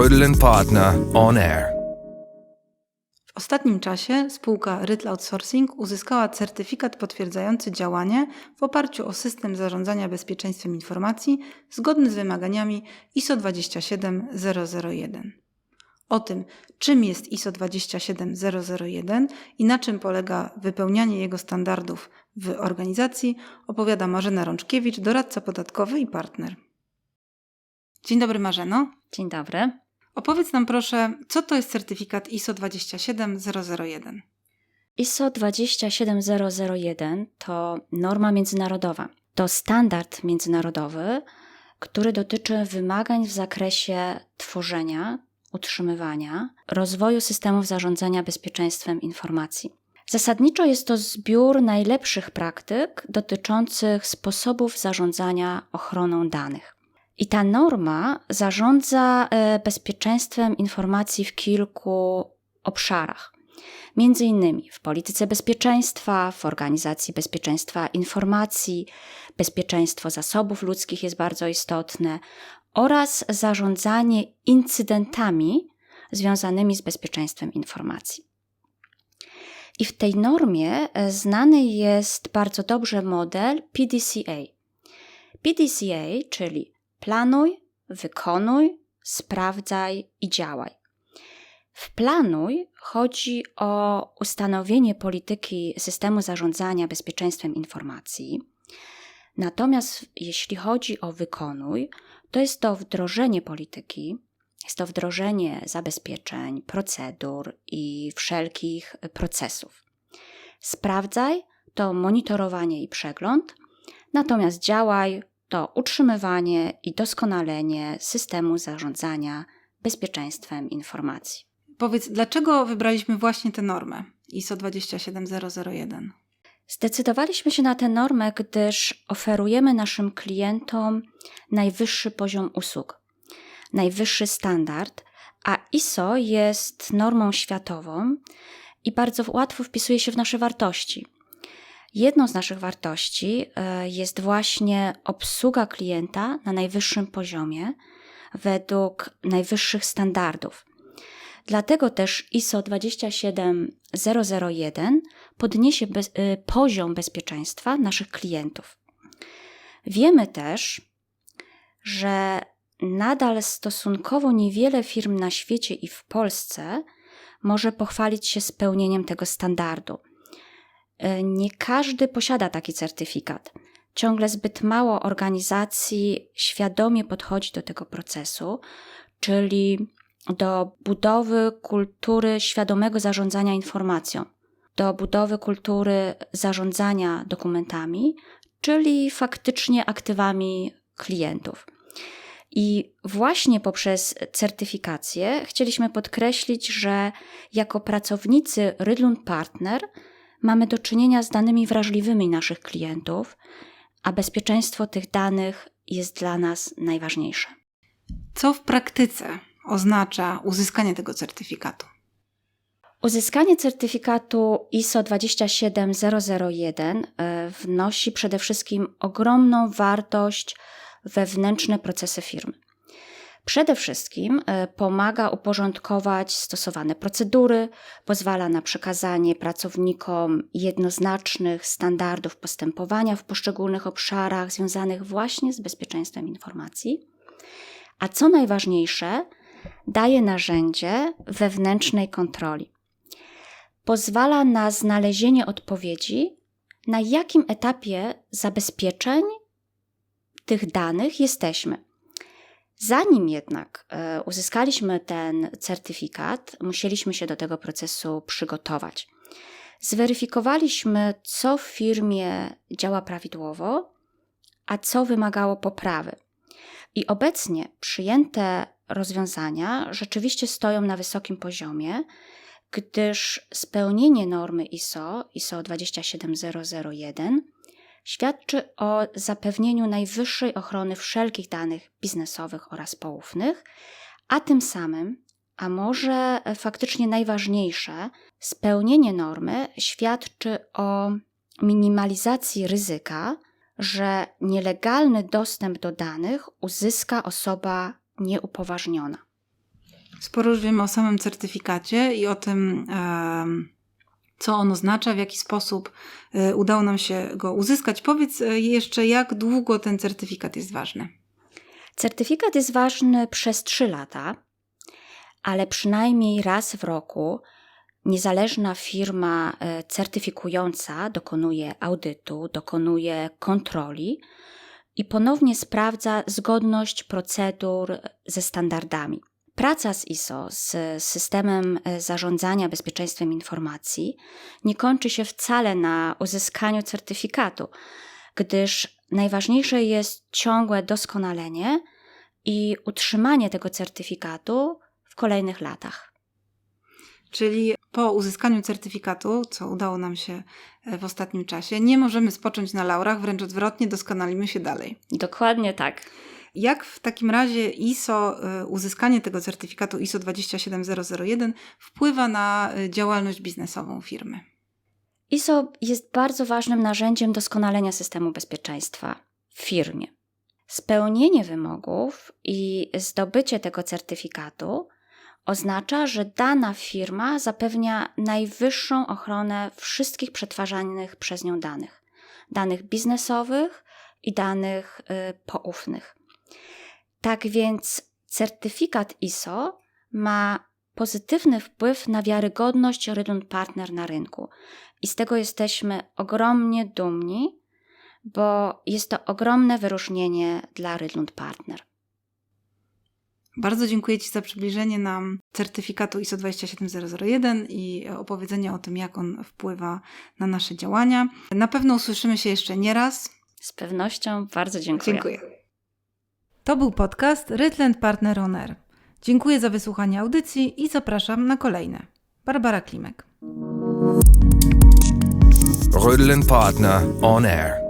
Rödl Partner On Air. W ostatnim czasie spółka Rytl Outsourcing uzyskała certyfikat potwierdzający działanie w oparciu o system zarządzania bezpieczeństwem informacji zgodny z wymaganiami ISO 27001. O tym, czym jest ISO 27001 i na czym polega wypełnianie jego standardów w organizacji, opowiada Marzena Rączkiewicz, doradca podatkowy i partner. Dzień dobry Marzeno. Dzień dobry. Opowiedz nam proszę, co to jest certyfikat ISO 27001? ISO 27001 to norma międzynarodowa. To standard międzynarodowy, który dotyczy wymagań w zakresie tworzenia, utrzymywania, rozwoju systemów zarządzania bezpieczeństwem informacji. Zasadniczo jest to zbiór najlepszych praktyk dotyczących sposobów zarządzania ochroną danych. I ta norma zarządza e, bezpieczeństwem informacji w kilku obszarach. Między innymi w polityce bezpieczeństwa, w organizacji bezpieczeństwa informacji, bezpieczeństwo zasobów ludzkich jest bardzo istotne oraz zarządzanie incydentami związanymi z bezpieczeństwem informacji. I w tej normie e, znany jest bardzo dobrze model PDCA. PDCA, czyli planuj, wykonuj, sprawdzaj i działaj. W planuj chodzi o ustanowienie polityki systemu zarządzania bezpieczeństwem informacji. Natomiast jeśli chodzi o wykonuj, to jest to wdrożenie polityki, jest to wdrożenie zabezpieczeń, procedur i wszelkich procesów. Sprawdzaj to monitorowanie i przegląd, natomiast działaj to utrzymywanie i doskonalenie systemu zarządzania bezpieczeństwem informacji. Powiedz, dlaczego wybraliśmy właśnie tę normę ISO 27001? Zdecydowaliśmy się na tę normę, gdyż oferujemy naszym klientom najwyższy poziom usług, najwyższy standard, a ISO jest normą światową i bardzo łatwo wpisuje się w nasze wartości. Jedną z naszych wartości e, jest właśnie obsługa klienta na najwyższym poziomie, według najwyższych standardów. Dlatego też ISO 27001 podniesie bez, y, poziom bezpieczeństwa naszych klientów. Wiemy też, że nadal stosunkowo niewiele firm na świecie i w Polsce może pochwalić się spełnieniem tego standardu. Y, nie każdy posiada taki certyfikat. Ciągle zbyt mało organizacji świadomie podchodzi do tego procesu, czyli do budowy kultury świadomego zarządzania informacją, do budowy kultury zarządzania dokumentami, czyli faktycznie aktywami klientów. I właśnie poprzez certyfikację chcieliśmy podkreślić, że jako pracownicy Rydlund Partner mamy do czynienia z danymi wrażliwymi naszych klientów, a bezpieczeństwo tych danych jest dla nas najważniejsze. Co w praktyce oznacza uzyskanie tego certyfikatu? Uzyskanie certyfikatu ISO 27001 e, wnosi przede wszystkim ogromną wartość wewnętrzne procesy firmy. Przede wszystkim e, pomaga uporządkować stosowane procedury, pozwala na przekazanie pracownikom jednoznacznych standardów postępowania w poszczególnych obszarach związanych właśnie z bezpieczeństwem informacji. A co najważniejsze, daje narzędzie wewnętrznej kontroli. Pozwala na znalezienie odpowiedzi, na jakim etapie zabezpieczeń tych danych jesteśmy. Zanim jednak e, uzyskaliśmy ten certyfikat, musieliśmy się do tego procesu przygotować. Zweryfikowaliśmy, co w firmie działa prawidłowo, a co wymagało poprawy. I obecnie przyjęte rozwiązania rzeczywiście stoją na wysokim poziomie, gdyż spełnienie normy ISO, ISO 27001, świadczy o zapewnieniu najwyższej ochrony wszelkich danych biznesowych oraz poufnych, a tym samym, a może faktycznie najważniejsze, spełnienie normy świadczy o minimalizacji ryzyka, że nielegalny dostęp do danych uzyska osoba nieupoważniona. Sporo już wiemy o samym certyfikacie i o tym, co on oznacza, w jaki sposób e, udało nam się go uzyskać. Powiedz e, jeszcze, jak długo ten certyfikat jest ważny. Certyfikat jest ważny przez 3 lata, ale przynajmniej raz w roku niezależna firma e, certyfikująca dokonuje audytu, dokonuje kontroli i ponownie sprawdza zgodność procedur ze standardami. Praca z ISO, z systemem e, zarządzania bezpieczeństwem informacji, nie kończy się wcale na uzyskaniu certyfikatu, gdyż najważniejsze jest ciągłe doskonalenie i utrzymanie tego certyfikatu w kolejnych latach. Czyli po uzyskaniu certyfikatu, co udało nam się e, w ostatnim czasie, nie możemy spocząć na laurach, wręcz odwrotnie, doskonalimy się dalej. Dokładnie tak. Jak w takim razie ISO, y, uzyskanie tego certyfikatu ISO 27001 wpływa na y, działalność biznesową firmy? ISO jest bardzo ważnym narzędziem doskonalenia systemu bezpieczeństwa w firmie. Spełnienie wymogów i zdobycie tego certyfikatu oznacza, że dana firma zapewnia najwyższą ochronę wszystkich przetwarzanych przez nią danych danych biznesowych i danych y, poufnych. Tak więc certyfikat ISO ma pozytywny wpływ na wiarygodność Rydun Partner na rynku. I z tego jesteśmy ogromnie dumni, bo jest to ogromne wyróżnienie dla Rydlund Partner. Bardzo dziękuję Ci za przybliżenie nam certyfikatu ISO 27001 i opowiedzenie o tym, jak on wpływa na nasze działania. Na pewno usłyszymy się jeszcze nie raz. Z pewnością bardzo dziękuję. Dziękuję. To był podcast Rytland Partner On Air. Dziękuję za wysłuchanie audycji i zapraszam na kolejne. Barbara Klimek. Rödel Partner on Air.